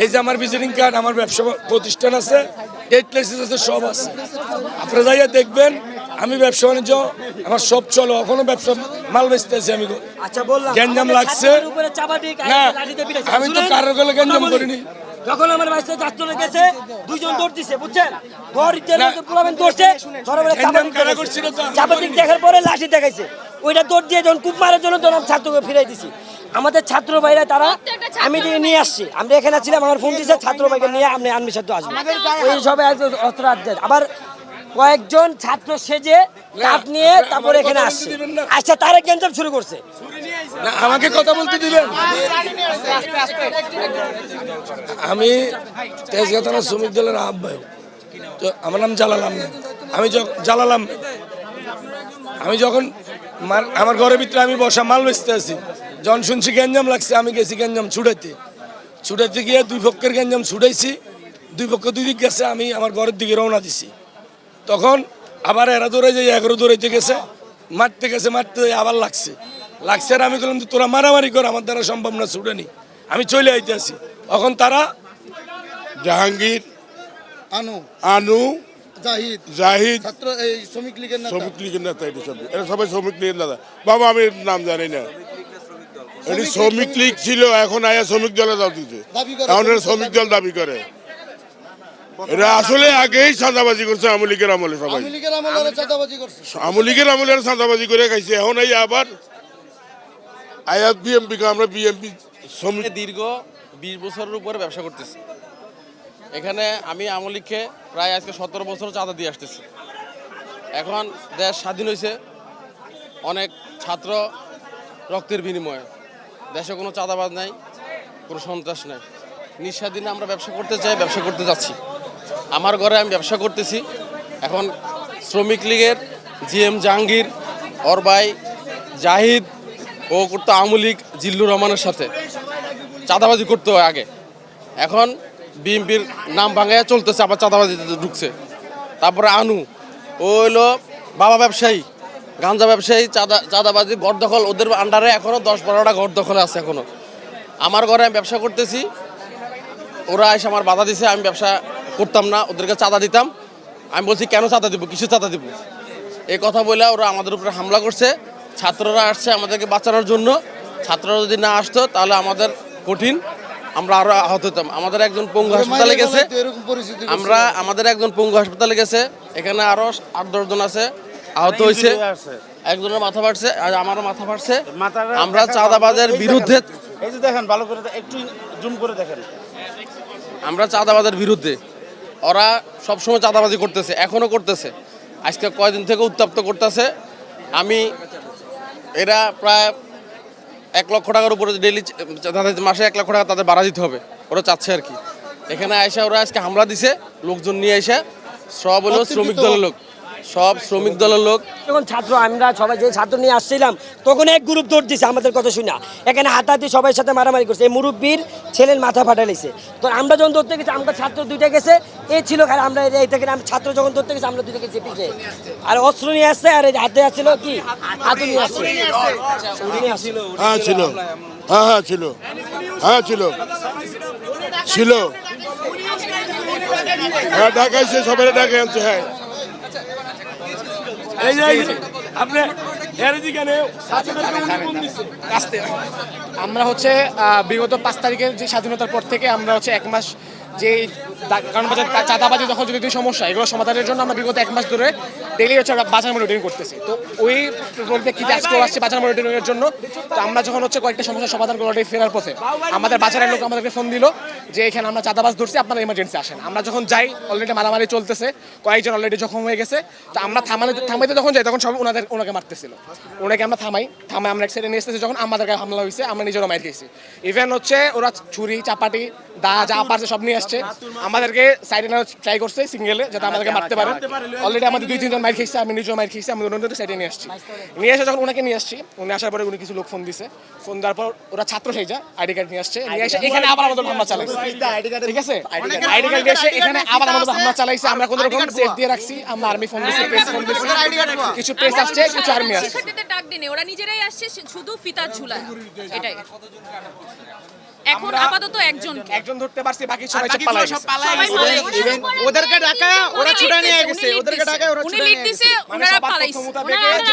এই যে আমার ভিজিটিং কার্ড আমার ব্যবসা প্রতিষ্ঠান আছে ডেট লাইসেন্স আছে সব আছে। আপনারা যাইয়া দেখবেন আমি ব্যবসা বাণিজ্য আমার সব চলো এখনও ব্যবসা মাল বেচতেছি আমি। আচ্ছা গ্যাঞ্জাম লাগছে? না আমি তো কারোর গলে গ্যাঞ্জাম করিনি। যখন আমার গেছে দুইজন দৌড় দিছে বুঝছেন। পুরাবেন দৌড়ছে চাপাতি। দেখার পরে লাঠি দেখাইছে। ওইটা দৌড় দিয়ে যখন কূপ মারার জন্য তখন আমি ছাত্রকে ফিরাই দিছি। আমাদের ছাত্র ভাইরা তারা আমি দিয়ে নিয়ে আসছি। আমরা এখানে ছিলাম আমার ফোন দিছে ছাত্র ভাইকে নিয়ে আপনি আনমি সাথে আসবেন ওই সবাই অস্ত্র আবার কয়েকজন ছাত্র সেজে কাঠ নিয়ে তারপরে এখানে আসছে। আচ্ছা তারা গ্যাঞ্জাম শুরু করছে। আমাকে কথা বলতে দিবেন। আমি তেজগাঁ থানা শ্রমিক দলের আহ্বায়ক। তো আমার নাম জালাল আহমেদ। আমি যখন জালাল আহমেদ। আমি যখন মার- আমার ঘরের ভিতরে আমি বসা মাল বেচতে আছি। যখন শুনছি গ্যাঞ্জাম লাগছে আমি গেছি গ্যাঞ্জাম ছুটাইতে। ছুটাইতে গিয়ে দুই পক্ষের গ্যাঞ্জাম ছুটাইছি। দুই পক্ষ দুই দিক গেছে আমি আমার ঘরের দিকে রওনা দিছি। তখন আবার এরা দৌড়াই যাই এগারো দৌড়াইতে গেছে। মারতে গেছে মারতে যাই আবার লাগছে। লাগছে আর আমি বললাম যে তোরা মারামারি কর আমার দ্বারা সম্ভব না ছুটেনি। আমি চলে আইতে আছি। তখন তারা জাহাঙ্গীর আনু আনু জাহিদ জাহিদ ছাত্র এই শ্রমিক লীগের নেতা। শ্রমিক লীগের নেতা এটা সব এরা সবাই শ্রমিক লীগের নেতা। বাবা আমি নাম জানি না। এটি শ্রমিক লীগ ছিল এখন আয়া শ্রমিক দলে দাও দিতে। দাবি এখন এরা শ্রমিক দল দাবি করে। এরা আসলে আগেই সাদাবাজি করছে আওয়ামী লীগের আমলে সবাই। আওয়ামী লীগের আমলে চাঁদাবাজি আওয়ামী সাদাবাজি করে খাইছে এখন এই আবার আয়াত বিএমপি কে আমরা বিএমপি শ্রমিক দীর্ঘ বিশ বছরের উপরে ব্যবসা করতেছি। এখানে আমি আমলিখে প্রায় আজকে সতেরো বছর চাঁদা দিয়ে আসতেছি। এখন দেশ স্বাধীন হয়েছে অনেক ছাত্র রক্তের বিনিময়ে। দেশে কোনো চাঁদাবাজ নাই, কোনো সন্ত্রাস নাই। নিঃস্বাধীনে আমরা ব্যবসা করতে চাই, ব্যবসা করতে যাচ্ছি। আমার ঘরে আমি ব্যবসা করতেছি। এখন শ্রমিক লীগের জি এম জাহাঙ্গীর, ওর ভাই জাহিদ, ও করতো আওয়ামী লীগ জিল্লুর রহমানের সাথে। চাঁদাবাজি করতে হয় আগে। এখন বিএনপির নাম ভাঙায় চলতেছে, আবার চাঁদাবাজিতে ঢুকছে। তারপরে আনু, ও হলো বাবা ব্যবসায়ী। গাঞ্জা ব্যবসায়ী চাঁদা চাঁদাবাজি ঘর দখল ওদের আন্ডারে এখনও দশ বারোটা ঘর দখলে আছে এখনও আমার ঘরে আমি ব্যবসা করতেছি ওরা এসে আমার বাধা দিছে আমি ব্যবসা করতাম না ওদেরকে চাঁদা দিতাম। আমি বলছি কেন চাঁদা দিব? কিছু চাঁদা দিব? এই কথা বলে ওরা আমাদের উপরে হামলা করছে। ছাত্ররা আসছে আমাদেরকে বাঁচানোর জন্য। ছাত্ররা যদি না আসতো তাহলে আমাদের কঠিন। আমরা আরও আহত হতাম। আমাদের একজন পঙ্গু হাসপাতালে গেছে। আমরা আমাদের একজন পঙ্গু হাসপাতালে গেছে। এখানে আরও আট দশজন আছে। আহত হয়েছে। একজনের মাথা ফাটছে আর আমারও মাথা ফাটছে। আমরা চাঁদাবাজের বিরুদ্ধে এই যে দেখেন ভালো করে একটু জুম করে দেখেন। আমরা চাঁদাবাজের বিরুদ্ধে। ওরা সবসময় চাঁদাবাজি করতেছে এখনও করতেছে। আজকে কয়দিন থেকে উত্তপ্ত করতেছে। আমি এরা প্রায় এক লক্ষ টাকার উপরে ডেলি তাদের মাসে এক লক্ষ টাকা তাদের বাড়া দিতে হবে। ওরা চাচ্ছে আর কি। এখানে আইসা ওরা আজকে হামলা দিছে লোকজন নিয়ে এসে সব হলো শ্রমিক দলের লোক। সব শ্রমিক দলের লোক। যখন ছাত্র আমরা সবাই যে ছাত্র নিয়ে আসছিলাম তখন এক গ্রুপ দৌড় দিছে আমাদের কথা শুনে। এখানে হাতাহাতি সবাই সাথে মারামারি করছে। এই মুরব্বীর ছেলের মাথা ফাটাইছে তো আমরা যখন ধরতে গেছি আমরা ছাত্র দুইটা গেছে। এ ছিল খালি আমরা এই থেকে আমরা ছাত্র যখন ধরতে গেছি আমরা দুইটা গেছি পিছিয়ে আর অস্ত্র নিয়ে আসছে আর এই হাতে আসছিল কি? হাতে নিয়ে আসছে। আসছিল। হ্যাঁ ছিল। হ্যাঁ হ্যাঁ ছিল। হ্যাঁ ছিল। ছিল। হ্যাঁ ঢাকাইছে সবাই ঢাকায় আনছে হ্যাঁ। এই যে আপনি আমরা হচ্ছে বিগত পাঁচ তারিখের যে স্বাধীনতার পর থেকে আমরা হচ্ছে এক মাস যে কারণ বাজার চাঁদাবাজি যখন যদি সমস্যা, এগুলো সমাধানের জন্য আমরা বিগত এক মাস ধরে ডেলি হচ্ছে আমরা বাজার মনিটরিং করতেছি। তো ওই পরিপ্রেক্ষিতে আজকেও আসছে বাজার মনিটরিং এর জন্য, তো আমরা যখন হচ্ছে কয়েকটা সমস্যার সমাধান করে অলরেডি ফেরার পথে, আমাদের বাজারের লোক আমাদেরকে ফোন দিল যে এখানে আমরা চাঁদাবাজ ধরছি, আপনারা ইমার্জেন্সি আসেন। আমরা যখন যাই অলরেডি মারামারি চলতেছে, কয়েকজন অলরেডি জখম হয়ে গেছে, তো আমরা থামাতে থামাইতে যখন যাই, তখন সব ওনাদের ওনাকে মারতেছিল। ওনাকে আমরা থামাই থামাই আমরা এক সাইডে নিয়ে এসেছি যখন আমাদের গায়ে হামলা হয়েছে, আমরা নিজেরও মাইর খেয়েছি ইভেন হচ্ছে ওরা ছুরি, চাপাটি, দা যা পারছে সব নিয়ে আসছে আমাদেরকে সাইডে নেওয়া ট্রাই করছে সিঙ্গেলে যাতে আমাদেরকে মারতে পারে। অলরেডি আমাদের দুই তিনজন মাইর খেয়েছে আমি নিজেও মাইর খেয়েছি আমি ওনাদের সাইডে নিয়ে আসছি। নিয়ে এসে যখন ওনাকে নিয়ে আসছি উনি আসার পরে উনি কিছু লোক ফোন দিছে। ফোন দেওয়ার পর ওরা ছাত্র সেই যা আইডি কার্ড নিয়ে আসছে। নিয়ে এসে এখানে আবার আমাদের হামলা চালাইছে। ঠিক আছে? আইডি কার্ড নিয়ে এসে এখানে আবার আমাদের হামলা চালাইছে। আমরা কোনো রকম সেফ দিয়ে রাখছি আমরা আর্মি ফোন দিছি প্রেস ফোন দিছি। কিছু প্রেস আসছে কিছু আর্মি আসছে। ডাক দিনে ওরা নিজেরাই আসছে শুধু ফিতার ঝুলায়। এটাই। এখন আপাতত একজন একজন ধরতে পারছি বাকি সবাই সব। পালায় সবাই গেছে। ওদেরকে ডাকায় ওরা ছুটা নিয়ে গেছে ওদেরকে দিছে। ওরা উনি ছুটে নিয়ে গেছে